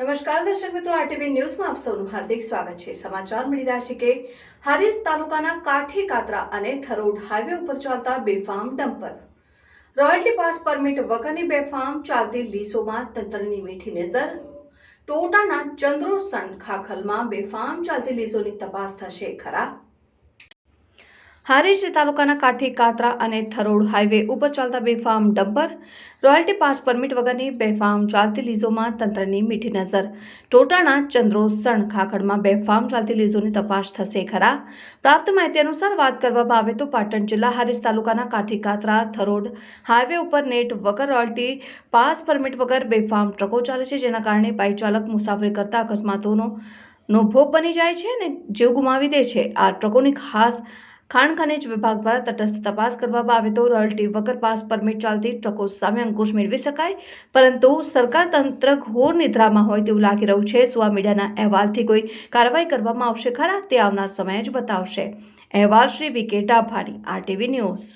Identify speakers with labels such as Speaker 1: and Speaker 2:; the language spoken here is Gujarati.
Speaker 1: નમસ્કાર દર્શક મિત્રો આરટીવી ન્યૂઝમાં આપ સૌનું હાર્દિક સ્વાગત છે. સમાચાર મળી રહ્યા છે કે હારીસ તાલુકાના કાઠી કાતરા અને થરોડ હાઈવે ઉપર ચાલતા બેફામ ડમ્પર રોયલ્ટી પાસ પરમિટ વગરની બેફામ ચાલતી લીસોમાં તંત્રની મીઠી નજર. ટોટાના ચંદ્રોસણ ખાખલમાં બેફામ ચાલતી લીઝોની તપાસ થશે ખરા. હારીજ તાલુકાના કાઠી કાતરા અને થરોડ હાઈવે ઉપર ચાલતા બેફામ ડમ્પર રોયલ્ટી પાસ પરમિટ વગરની બેફામ ચાલતી લીઝોમાં તંત્રની મીઠી નજર. ટોટાણા ચંદ્રો સણ ખાખડમાં બેફામ ચાલતી લીઝોની તપાસ થશે ખરા? પ્રાપ્ત માહિતી અનુસાર વાત કરવામાં આવે તો પાટણ જિલ્લા હારીજ તાલુકાના કાઠી કાતરા, થરોડ હાઈવે ઉપર નેટ વગર રોયલ્ટી પાસ પરમિટ વગર બેફામ ટ્રકો ચાલે છે, જેના કારણે બાઇક ચાલક મુસાફરી કરતા અકસ્માતોનો, નો ભોગ બની જાય છે અને જીવ ગુમાવી દે છે. આ ટ્રકોની ખાસ ખાણ ખનિજ વિભાગ દ્વારા તટસ્થ તપાસ કરવામાં આવે તો રોયલ્ટી વગર પાસ પરમિટ ચાલતી ટ્રકો સામે અંકુશ મેળવી શકાય. પરંતુ સરકાર તંત્ર ઘોર નિદ્રામાં હોય તેવું લાગી રહ્યું છે. શું આ મીડિયાના અહેવાલથી કોઈ કાર્યવાહી કરવામાં આવશે ખરા તે આવનાર સમય જ બતાવશે. અહેવાલ Shri V K Dabhani RTV news.